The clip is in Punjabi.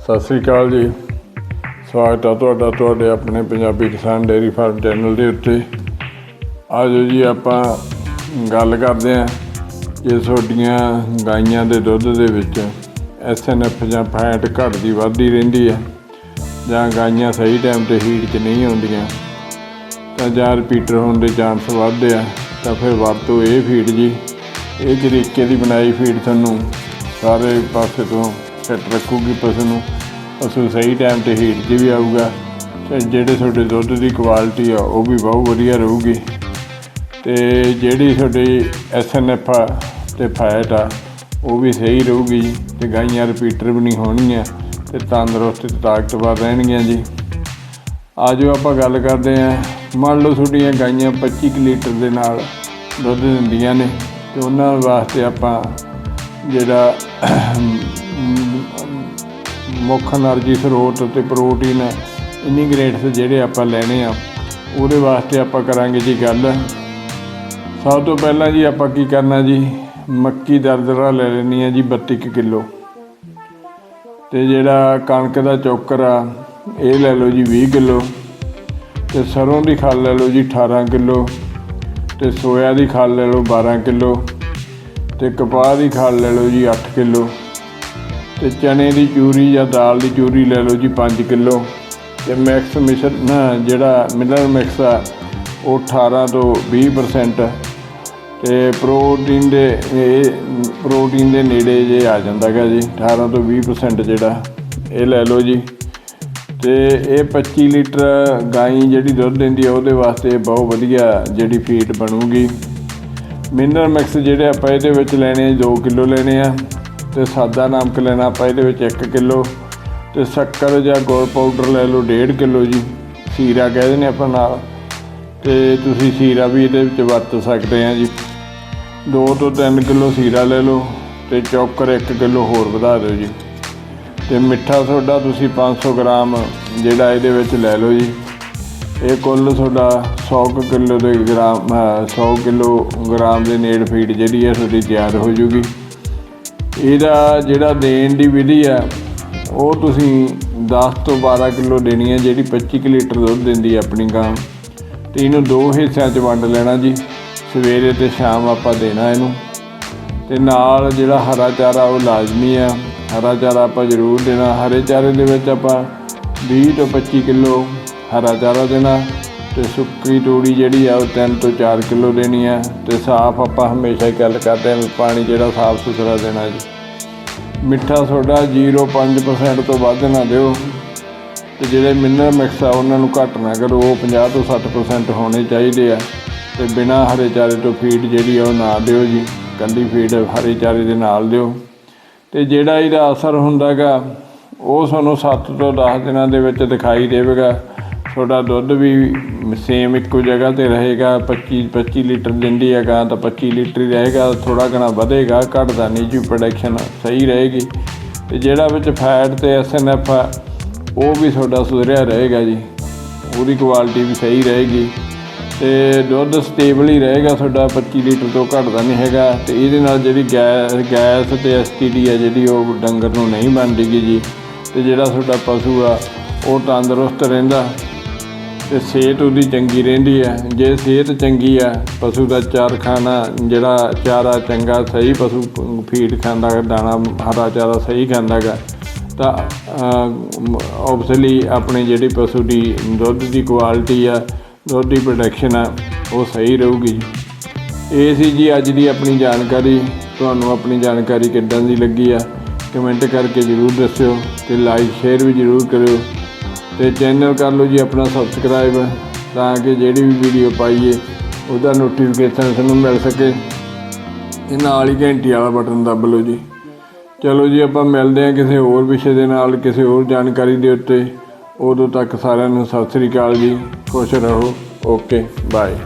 ਸਤਿ ਸ੍ਰੀ ਅਕਾਲ ਜੀ। ਸਵਾਗਤ ਹੈ ਤੁਹਾਡਾ, ਤੁਹਾਡੇ ਆਪਣੇ ਪੰਜਾਬੀ ਕਿਸਾਨ ਡੇਅਰੀ ਫਾਰਮ ਚੈਨਲ ਦੇ ਉੱਤੇ। ਆਜੋ ਜੀ ਆਪਾਂ ਗੱਲ ਕਰਦੇ ਹਾਂ ਕਿ ਤੁਹਾਡੀਆਂ ਗਾਈਆਂ ਦੇ ਦੁੱਧ ਦੇ ਵਿੱਚ ਐਸਐਨਐਫ ਜਾਂ ਫੈਟ ਘਟਦੀ ਵੱਧਦੀ ਰਹਿੰਦੀ ਹੈ ਜਾਂ ਗਾਈਆਂ ਸਹੀ ਟਾਈਮ ਤੇ ਹੀਟ 'ਚ ਨਹੀਂ ਆਉਂਦੀਆਂ, ਤਾਂ ਜਾਂ ਰਿਪੀਟਰ ਹੋਣ ਦੇ ਚਾਂਸ ਵੱਧਦੇ ਆ, ਤਾਂ ਫਿਰ ਵਰਤੋਂ ਇਹ ਫੀਡ ਜੀ। ਇਹ ਤਰੀਕੇ ਦੀ ਬਣਾਈ ਫੀਡ ਤੁਹਾਨੂੰ ਸਾਰੇ ਪਾਸੇ ਤੋਂ ਸੈੱਟ ਰੱਖੂਗੀ ਪਸ਼ੂ ਨੂੰ ਪਸ਼ੂ ਸਹੀ ਟਾਈਮ ਤੇ ਹੀਟ 'ਚ ਵੀ ਆਊਗਾ ਤੇ ਜਿਹੜੇ ਤੁਹਾਡੇ ਦੁੱਧ ਦੀ ਕੁਆਲਿਟੀ ਆ, ਉਹ ਵੀ ਬਹੁਤ ਵਧੀਆ ਰਹੂਗੀ। ਤੇ ਜਿਹੜੀ ਤੁਹਾਡੀ ਐਸਐਨਐਫ ਆ ਤੇ ਫੈਟ ਆ, ਉਹ ਵੀ ਸਹੀ ਰਹੂਗੀ ਜੀ। ਤੇ ਗਾਈਆਂ ਰਿਪੀਟਰ ਵੀ ਨਹੀਂ ਹੋਣਗੀਆਂ, ਤੇ ਤੰਦਰੁਸਤ ਤੇ ਤਾਕਤਵਰ ਰਹਿਣਗੀਆਂ ਜੀ। ਆਜੋ ਆਪਾਂ ਗੱਲ ਕਰਦੇ ਹਾਂ। ਮੰਨ ਲਓ ਤੁਹਾਡੀਆਂ ਗਾਈਆਂ 25 ਕੁ ਲੀਟਰ ਦੇ ਨਾਲ ਦੁੱਧ ਦਿੰਦੀਆਂ ਨੇ, ਤੇ ਉਹਨਾਂ ਵਾਸਤੇ ਆਪਾਂ ਜਿਹੜਾ ਮੁੱਖ એનર્ਜੀ ਸਰੋਤ ਤੇ ਪ੍ਰੋਟੀਨ ਇਨਗ੍ਰੀਡੀਐਂਟਸ ਜਿਹੜੇ ਆਪਾਂ ਲੈਣੇ ਆ, ਉਹਦੇ ਵਾਸਤੇ ਆਪਾਂ ਕਰਾਂਗੇ ਜੀ ਗੱਲ। ਸਭ ਤੋਂ ਪਹਿਲਾਂ ਜੀ ਆਪਾਂ ਕੀ ਕਰਨਾ ਜੀ? ਮੱਕੀ ਦਰਦਰਾ ਲੈ ਲੈਣੀ ਹੈ ਜੀ 32 ਕਿਲੋ। ਤੇ ਜਿਹੜਾ ਕਣਕ ਦਾ ਚੋਕਰ ਆ, ਇਹ ਲੈ ਲਓ ਜੀ 20 ਕਿਲੋ। ਤੇ ਸਰੋਂ ਦੀ ਖਾਲ ਲੈ ਲਓ ਜੀ 18 ਕਿਲੋ। ਤੇ ਸੋਇਆ ਦੀ ਖਾਲ ਲੈ ਲਓ 12 ਕਿਲੋ। ਤੇ ਕਪਾਹ ਦੀ ਖਾਲ ਲੈ ਲਓ ਜੀ 8 ਕਿਲੋ। ਤੇ ਚਨੇ ਦੀ ਚੂਰੀ ਜਾਂ ਦਾਲ ਦੀ ਚੂਰੀ ਲੈ ਲਓ ਜੀ 5 ਕਿਲੋ। ਤੇ ਮਿਕਸ ਮਿਸ਼ਰ ਨਾ, ਜਿਹੜਾ ਮਿਲਰ ਮਿਕਸ ਆ, ਉਹ 18 ਤੋਂ 20% ਤੇ ਪ੍ਰੋਟੀਨ ਦੇ, ਇਹ ਪ੍ਰੋਟੀਨ ਦੇ ਨੇੜੇ ਜੇ ਆ ਜਾਂਦਾ ਹੈਗਾ ਜੀ 18 ਤੋਂ 20% ਜਿਹੜਾ, ਇਹ ਲੈ ਲਓ ਜੀ। ਤੇ ਇਹ 25 ਲੀਟਰ ਗਾਈ ਜਿਹੜੀ ਦੁੱਧ ਦਿੰਦੀ ਆ, ਉਹਦੇ ਵਾਸਤੇ ਬਹੁਤ ਵਧੀਆ ਜਿਹੜੀ ਫੀਡ ਬਣੂਗੀ। ਮਿਨਰਲ ਮਿਕਸ ਜਿਹੜੇ ਆਪਾਂ ਇਹਦੇ ਵਿੱਚ ਲੈਣੇ ਆ 2 ਕਿਲੋ ਲੈਣੇ ਆ। ਤੇ ਸਾਦਾ ਨਮਕ ਲੈਣਾ ਆਪਾਂ ਇਹਦੇ ਵਿੱਚ 1 ਕਿਲੋ ਤੇ ਸ਼ੱਕਰ ਜਾਂ ਗੁੜ ਪਾਊਡਰ ਲੈ ਲਓ 1.5 ਕਿਲੋ ਜੀ, ਸੀਰਾ ਕਹਿੰਦੇ ਨੇ ਆਪਾਂ ਨਾਲ। ਤੇ ਤੁਸੀਂ ਸੀਰਾ ਵੀ ਇਹਦੇ ਵਿੱਚ ਵਰਤ ਸਕਦੇ ਆ ਜੀ। 2 ਤੋਂ 3 ਕਿਲੋ ਸੀਰਾ ਲੈ ਲਓ ਤੇ ਚੌਕਰ 1 ਕਿਲੋ ਹੋਰ ਵਧਾ ਦਿਓ ਜੀ। ਤੇ ਮਿੱਠਾ ਸੋਡਾ ਤੁਸੀਂ 500 ਗ੍ਰਾਮ ਜਿਹੜਾ ਇਹਦੇ ਵਿੱਚ ਲੈ ਲਓ ਜੀ। ਇਹ ਕੁੱਲ ਤੁਹਾਡਾ 100 ਕੁ ਕਿਲੋ ਦੇ ਗ੍ਰਾਮ, ਅਹ 100 ਕਿਲੋ ਗ੍ਰਾਮ ਦੇ ਨੇੜ ਫੀਡ ਜਿਹੜੀ ਹੈ ਤੁਹਾਡੀ ਤਿਆਰ ਹੋ ਜੂਗੀ। ਇਹਦਾ ਜਿਹੜਾ ਦੇਣ ਦੀ ਵਿਧੀ ਆ ਉਹ ਤੁਸੀਂ 10 ਤੋਂ 12 ਕਿਲੋ ਦੇਣੀ ਹੈ, ਜਿਹੜੀ 25 ਕੁ ਲੀਟਰ ਦੁੱਧ ਦਿੰਦੀ ਹੈ ਆਪਣੀ ਗਾਂ। ਤੇ ਇਹਨੂੰ ਦੋ ਹਿੱਸਿਆਂ 'ਚ ਵੰਡ ਲੈਣਾ ਜੀ, ਸਵੇਰੇ ਤੇ ਸ਼ਾਮ ਆਪਾਂ ਦੇਣਾ ਇਹਨੂੰ। ਤੇ ਨਾਲ ਜਿਹੜਾ ਹਰਾ ਚਾਰਾ ਉਹ ਲਾਜ਼ਮੀ ਆ ਹਰਾ ਚਾਰਾ ਆਪਾਂ ਜ਼ਰੂਰ ਦੇਣਾ। ਹਰੇ ਚਾਰੇ ਦੇ ਵਿੱਚ ਆਪਾਂ 20 ਤੋਂ 25 ਕਿਲੋ ਹਰਾ ਚਾਰਾ ਦੇਣਾ। ਤੇ ਸੁੱਕੀ ਤੂੜੀ ਜਿਹੜੀ ਆ ਉਹ 3 ਤੋਂ 4 ਕਿਲੋ ਦੇਣੀ ਆ ਤੇ ਸਾਫ਼ ਆਪਾਂ ਹਮੇਸ਼ਾ ਹੀ ਗੱਲ ਕਰਦੇ ਹਾਂ ਪਾਣੀ ਜਿਹੜਾ ਸਾਫ਼ ਸੁਥਰਾ ਦੇਣਾ ਜੀ। ਮਿੱਠਾ ਸੋਡਾ 0.5% ਤੋਂ ਵੱਧ ਨਾ ਦਿਓ ਤੇ ਜਿਹੜੇ ਮਿਨਰਲ ਮਿਕਸ ਆ ਉਹਨਾਂ ਨੂੰ ਘੱਟ ਨਾ ਕਰੋ, ਉਹ 50 ਤੋਂ 60% ਹੋਣੇ ਚਾਹੀਦੇ ਆ ਤੇ ਬਿਨਾ ਹਰੇ ਚਾਰੇ ਤੋਂ ਫੀਡ ਜਿਹੜੀ ਆ ਉਹ ਨਾ ਦਿਓ ਜੀ ਕੰਦੀ ਫੀਡ ਹਰੇ ਚਾਰੇ ਦੇ ਨਾਲ ਦਿਓ। ਤੇ ਜਿਹੜਾ ਇਹਦਾ ਅਸਰ ਹੁੰਦਾਗਾ, ਉਹ ਸਾਨੂੰ 7 ਤੋਂ 10 ਦਿਨਾਂ ਦੇ ਵਿੱਚ ਦਿਖਾਈ ਦੇਵੇਗਾ। ਤੁਹਾਡਾ ਦੁੱਧ ਵੀ ਸੇਮ ਇੱਕੋ ਜਗ੍ਹਾ ਤੇ ਰਹੇਗਾ 25 25 ਲੀਟਰ ਦਿੰਦੀ ਹੈ ਗਾਂ ਤਾਂ 25 ਲੀਟਰ ਹੀ ਰਹੇਗਾ ਥੋੜਾ ਘਣਾ ਵਧੇਗਾ, ਘਟਦਾ ਨਹੀਂ ਜੀ ਪ੍ਰੋਡਕਸ਼ਨ ਸਹੀ ਰਹੇਗੀ। ਤੇ ਜਿਹੜਾ ਵਿੱਚ ਫੈਟ ਤੇ ਐਸਐਨਐਫ ਆ, ਉਹ ਵੀ ਤੁਹਾਡਾ ਸੁਧਰਿਆ ਰਹੇਗਾ ਜੀ। ਉਹਦੀ ਕੁਆਲਿਟੀ ਵੀ ਸਹੀ ਰਹੇਗੀ। ਤੇ ਦੁੱਧ ਸਟੇਬਲ ਹੀ ਰਹੇਗਾ, ਤੁਹਾਡਾ 25 ਲੀਟਰ ਤੋਂ ਘਟਦਾ ਨਹੀਂ ਹੈਗਾ। ਤੇ ਇਹਦੇ ਨਾਲ ਜਿਹੜੀ ਗੈਸ ਗੈਸ ਤੇ ਐਸਟੀਡੀ ਆ ਜਿਹੜੀ, ਉਹ ਡੰਗਰ ਨੂੰ ਨਹੀਂ ਬਣਦੀਗੀ ਜੀ। ਤੇ ਜਿਹੜਾ ਤੁਹਾਡਾ ਪਸ਼ੂ ਆ, ਉਹ ਤੰਦਰੁਸਤ ਰਹਿੰਦਾ। ਤੇ ਸਿਹਤ ਉਹਦੀ ਚੰਗੀ ਰਹਿੰਦੀ ਹੈ ਜੇ ਸਿਹਤ ਚੰਗੀ ਆ ਪਸ਼ੂ ਦਾ ਚਾਰ ਖਾਣਾ ਜਿਹੜਾ ਚਾਰਾ ਚੰਗਾ ਸਹੀ ਪਸ਼ੂ ਫੀਡ ਖਾਂਦਾ ਗਾ, ਦਾਣਾ ਹਰਾ ਚਾਰਾ ਸਹੀ ਖਾਂਦਾ ਗਾ ਤਾਂ ਆਬਵੀਅਸਲੀ ਆਪਣੇ ਜਿਹੜੀ ਪਸ਼ੂ ਦੀ ਦੁੱਧ ਦੀ ਕੁਆਲਿਟੀ ਆ ਦੁੱਧ ਦੀ ਪ੍ਰੋਡਕਸ਼ਨ ਆ ਉਹ ਸਹੀ ਰਹੂਗੀ। ਇਹ ਸੀ ਜੀ ਅੱਜ ਦੀ ਆਪਣੀ ਜਾਣਕਾਰੀ। ਤੁਹਾਨੂੰ ਆਪਣੀ ਜਾਣਕਾਰੀ ਕਿੱਦਾਂ ਦੀ ਲੱਗੀ ਆ ਕਮੈਂਟ ਕਰਕੇ ਜਰੂਰ ਦੱਸਿਓ ਤੇ ਲਾਈਕ ਸ਼ੇਅਰ ਵੀ ਜਰੂਰ ਕਰਿਓ। ਤੇ ਚੈਨਲ ਕਰ ਲਓ ਜੀ ਆਪਣਾ ਸਬਸਕ੍ਰਾਈਬ ਤਾਂ ਕਿ ਜਿਹੜੀ ਵੀ ਵੀਡੀਓ ਪਾਈਏ, ਉਹਦਾ ਨੋਟੀਫਿਕੇਸ਼ਨ ਤੁਹਾਨੂੰ ਮਿਲ ਸਕੇ। ਤੇ ਨਾਲ ਹੀ ਘੰਟੀ ਵਾਲਾ ਬਟਨ ਦੱਬ ਲਓ ਜੀ। ਚਲੋ ਜੀ, ਆਪਾਂ ਮਿਲਦੇ ਹਾਂ ਕਿਸੇ ਹੋਰ ਵਿਸ਼ੇ ਦੇ ਨਾਲ, ਕਿਸੇ ਹੋਰ ਜਾਣਕਾਰੀ ਦੇ ਉੱਤੇ। ਉਦੋਂ ਤੱਕ ਸਾਰਿਆਂ ਨੂੰ ਸਤਿ ਸ੍ਰੀ ਅਕਾਲ ਜੀ। ਖੁਸ਼ ਰਹੋ। Okay bye